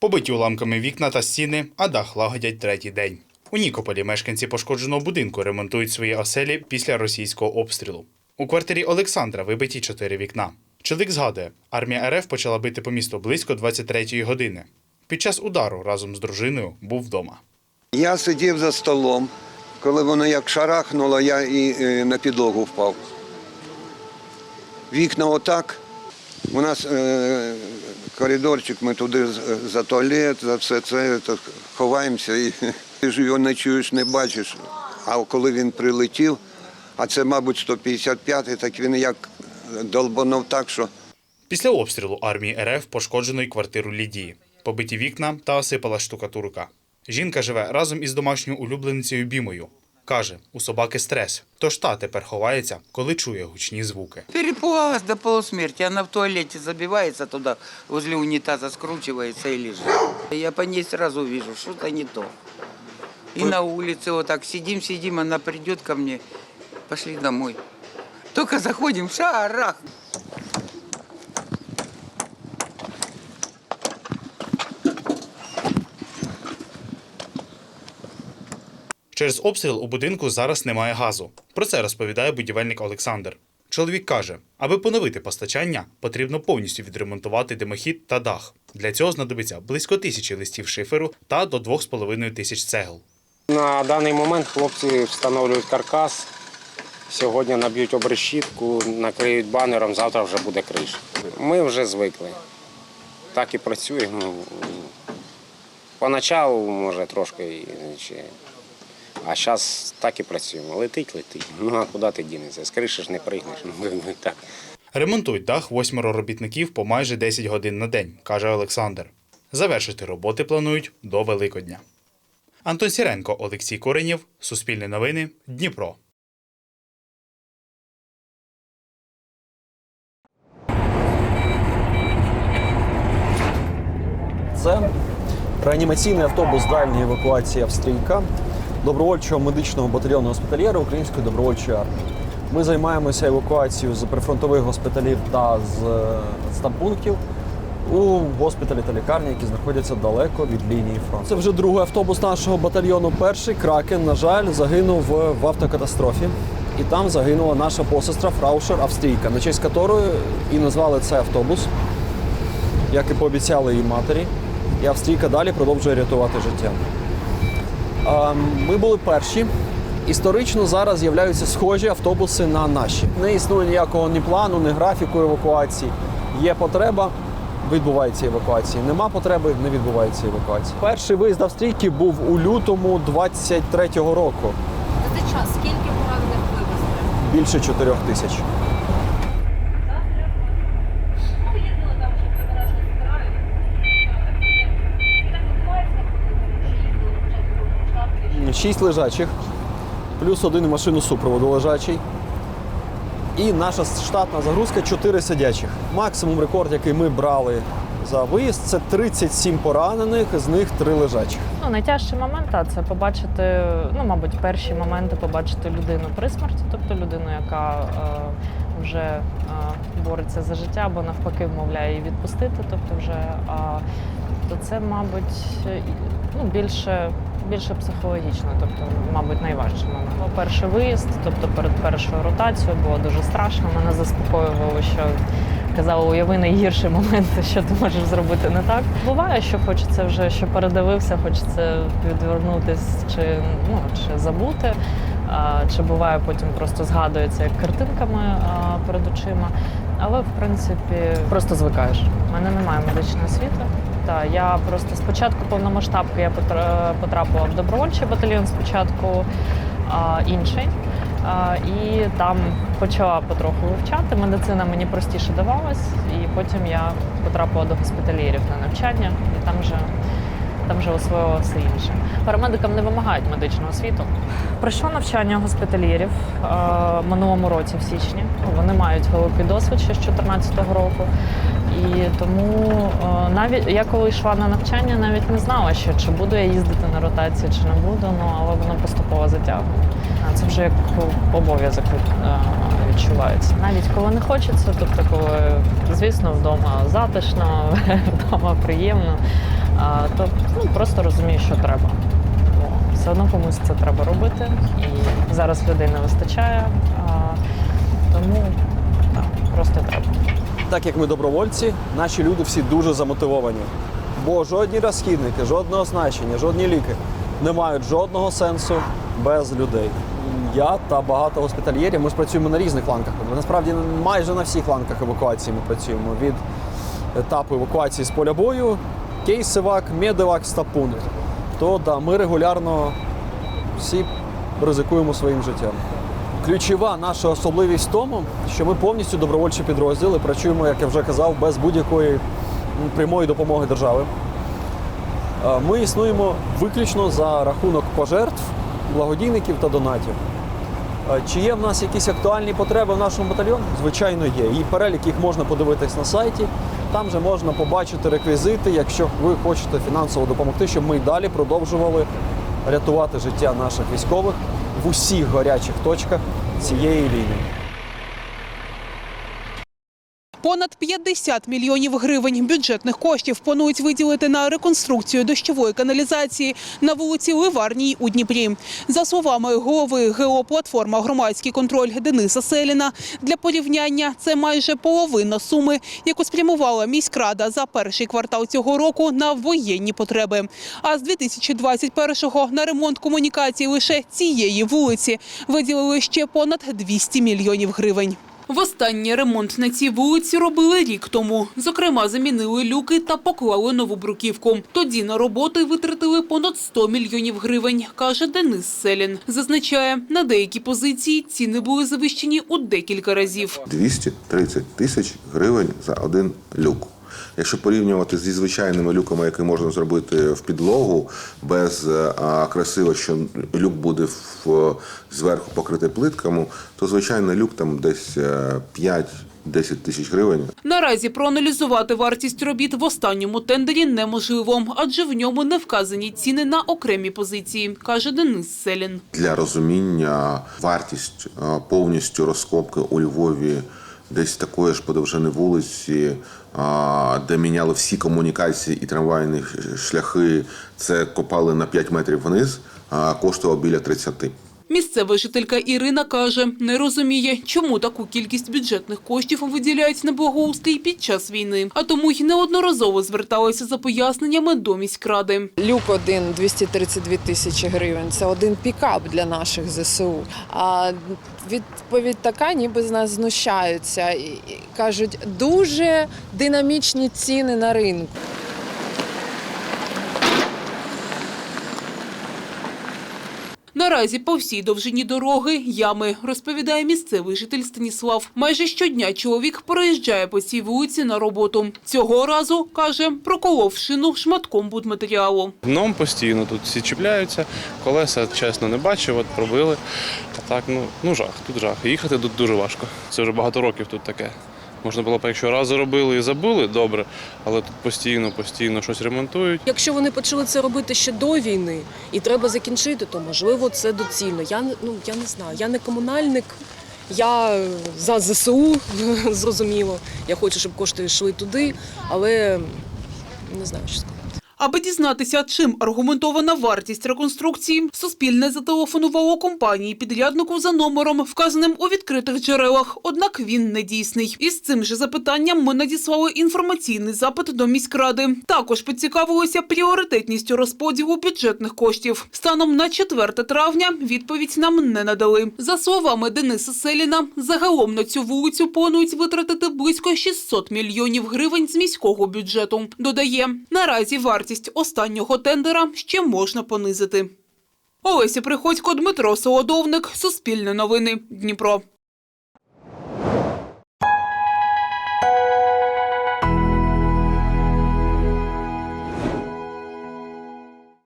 Побиті уламками вікна та стіни, а дах лагодять третій день. У Нікополі мешканці пошкодженого будинку ремонтують свої оселі після російського обстрілу. У квартирі Олександра вибиті чотири вікна. Чоловік згадує, армія РФ почала бити по місту близько 23-ї години. Під час удару разом з дружиною був вдома. Я сидів за столом. Коли воно як шарахнуло, я і е, на підлогу впав. Вікна отак. У нас е, коридорчик, ми туди з- за туалет, за все це то ховаємося і ти ж його не чуєш, не бачиш. А коли він прилетів, а це, мабуть, 155-й, так він як долбанув так, що Після обстрілу армії РФ пошкоджено й квартиру Лідії, побиті вікна та осипала штукатурка. Жінка живе разом із домашньою улюбленицею Бімою. Каже, у собаки стрес, тож та тепер ховається, коли чує гучні звуки. Перепугалась до полусмерти. Она в туалете забивается туда, возле унитаза скручивается и лежит. Я по ней сразу вижу, что-то не то. И на улице вот так сидим-сидим, она придет ко мне, пошли домой. Только заходим, шарах. Через обстріл у будинку зараз немає газу. Про це розповідає будівельник Олександр. Чоловік каже, аби поновити постачання, потрібно повністю відремонтувати димохід та дах. Для цього знадобиться близько тисячі листів шиферу та до 2,5 тисяч цегл. На даний момент хлопці встановлюють каркас. Сьогодні наб'ють обрешітку, накриють банером, завтра вже буде криша. Ми вже звикли. Так і працюємо. Поначалу, може, трошки, а зараз так і працюємо. Летить, летить. Ну а куди ти дінешся? З криші ж не пригнеш. Ну, так. Ремонтують дах восьмеро робітників по майже 10 годин на день, каже Олександр. Завершити роботи планують до Великодня. Антон Сіренко, Олексій Коренєв, Суспільне новини, Дніпро. Це реанімаційний автобус дальньої евакуації Австрійка добровольчого медичного батальйону госпітальєра Української добровольчої армії. Ми займаємося евакуацією з прифронтових госпіталів та з е, у госпіталі та лікарні, які знаходяться далеко від лінії фронту. Це вже другий автобус нашого батальйону. Перший кракен, на жаль, загинув в автокатастрофі. І там загинула наша посестра Фраушер Австрійка, на честь якої і назвали цей автобус як і пообіцяли її матері. І Австрійка далі продовжує рятувати життя. А, Ми були перші. Історично зараз з'являються схожі автобуси на наші. Не існує ніякого ні плану, ні графіку евакуації. Є потреба, відбувається евакуація. Нема потреби, не відбувається евакуація. Перший виїзд Австрійки був у лютому 23-го року. За цей час скільки поранених вивезли? Більше 4 тисяч. Шість лежачих, плюс один машину супроводу лежачий. І наша штатна загрузка 4 сидячих. Максимум рекорд, який ми брали за виїзд, це 37 поранених, з них 3 лежачих. Ну, найтяжчий момент а, це побачити, ну, мабуть, перші моменти побачити людину при смерті, тобто людину, яка е, вже е, бореться за життя, або навпаки вмовляє її відпустити. Тобто вже а, то це, мабуть, ну, більше, більше психологічно, тобто, мабуть, найважчий момент. Перший виїзд, тобто перед першою ротацією було дуже страшно. Мене заспокоювало, що казали, уяви найгірший момент, що ти можеш зробити не так. Буває, що хочеться вже, що передивився, хочеться відвернутись чи ну чи забути. Чи буває потім просто згадується як картинками перед очима. Але в принципі просто звикаєш. У мене немає медичної освіти. Та я просто спочатку повномасштабки я потра- потрапила в добровольчий батальйон спочатку а, інший. А, І там почала потроху вивчати. Медицина мені простіше давалась, і потім я потрапила до госпіталірів на навчання, і там вже там вже освоїла все інше. Парамедикам не вимагають медичну освіту. Пройшла навчання госпіталірів е, минулому році, в січні. Вони мають великий досвід ще з 2014 року. І тому е, навіть я коли йшла на навчання, навіть не знала ще, чи буду я їздити на ротацію, чи не буду. Ну але воно поступово затягує. Це вже як обов'язок е, відчувається. Навіть коли не хочеться, тобто коли, звісно, вдома затишно, вдома приємно. А, то ну, просто розумію, що треба. О, все одно комусь це треба робити. І зараз людей не вистачає. А, тому так, просто треба. Так як ми добровольці, наші люди всі дуже замотивовані. Бо жодні розхідники, жодне оснащення, жодні ліки не мають жодного сенсу без людей. Я та багато госпітальєрів. Ми ж працюємо на різних ланках. Насправді майже на всіх ланках евакуації ми працюємо. Від етапу евакуації з поля бою, кейсивак, медивак, стапункт. То да, ми регулярно всі ризикуємо своїм життям. Ключова наша особливість в тому, що ми повністю добровольчі підрозділи працюємо, як я вже казав, без будь-якої прямої допомоги держави. Ми існуємо виключно за рахунок пожертв, благодійників та донатів. Чи є в нас якісь актуальні потреби в нашому батальйоні? Звичайно, є. І перелік їх можна подивитись на сайті. Там же можна побачити реквізити, якщо ви хочете фінансово допомогти, щоб ми й далі продовжували рятувати життя наших військових в усіх гарячих точках цієї лінії. Понад 50 мільйонів гривень бюджетних коштів планують виділити на реконструкцію дощової каналізації на вулиці Ливарній у Дніпрі. За словами голови ГО «Платформа. Громадський контроль Дениса Селіна, для порівняння це майже половина суми, яку спрямувала міськрада за перший квартал цього року на воєнні потреби. А з 2021-го на ремонт комунікацій лише цієї вулиці виділили ще понад 200 мільйонів гривень. Востаннє ремонт на цій вулиці робили рік тому. Зокрема, замінили люки та поклали нову бруківку. Тоді на роботи витратили понад 100 мільйонів гривень, каже Денис Селін. Зазначає, на деякі позиції ціни були завищені у декілька разів. 230 тисяч гривень за один люк. Якщо порівнювати зі звичайними люками, які можна зробити в підлогу, без е, а, красиво, що люк буде в, зверху покритий плитками, то звичайний люк там десь е, 5-10 тисяч гривень. Наразі проаналізувати вартість робіт в останньому тендері неможливо, адже в ньому не вказані ціни на окремі позиції, каже Денис Селін. Для розуміння вартість е, повністю розкопки у Львові десь такої ж подовжини вулиці, де міняли всі комунікації і трамвайні шляхи, це копали на 5 метрів вниз, а, коштувало біля 30. Місцева жителька Ірина каже, не розуміє, чому таку кількість бюджетних коштів виділяють на благоустрій під час війни, а тому й неодноразово зверталися за поясненнями до міськради. Люк один 232 тисячі гривень. Це один пікап для наших ЗСУ. А відповідь така, ніби з нас знущаються кажуть, дуже динамічні ціни на ринку. Наразі по всій довжині дороги ями, розповідає місцевий житель Станіслав. Майже щодня чоловік проїжджає по цій вулиці на роботу. Цього разу, каже, проколов шину шматком будматеріалу. Дном постійно тут всі чіпляються, колеса, чесно, не бачив, от пробили. Так, ну, ну жах, тут жах. Їхати тут дуже важко. Це вже багато років тут таке. Можна було б, якщо раз зробили і забули, добре, але тут постійно, постійно щось ремонтують. Якщо вони почали це робити ще до війни і треба закінчити, то можливо це доцільно. Я ну я не знаю. Я не комунальник. Я е, за ЗСУ зрозуміло. Я хочу, щоб кошти йшли туди, але не знаю, що сказати. Аби дізнатися, чим аргументована вартість реконструкції, Суспільне зателефонувало компанії підряднику за номером, вказаним у відкритих джерелах, однак він не дійсний. Із цим же запитанням ми надіслали інформаційний запит до міськради. Також поцікавилися пріоритетністю розподілу бюджетних коштів. Станом на 4 травня відповідь нам не надали. За словами Дениса Селіна, загалом на цю вулицю планують витратити близько 600 мільйонів гривень з міського бюджету. Додає, наразі вартість останнього тендера ще можна понизити. Олеся Приходько, Дмитро Солодовник, Суспільне новини, Дніпро.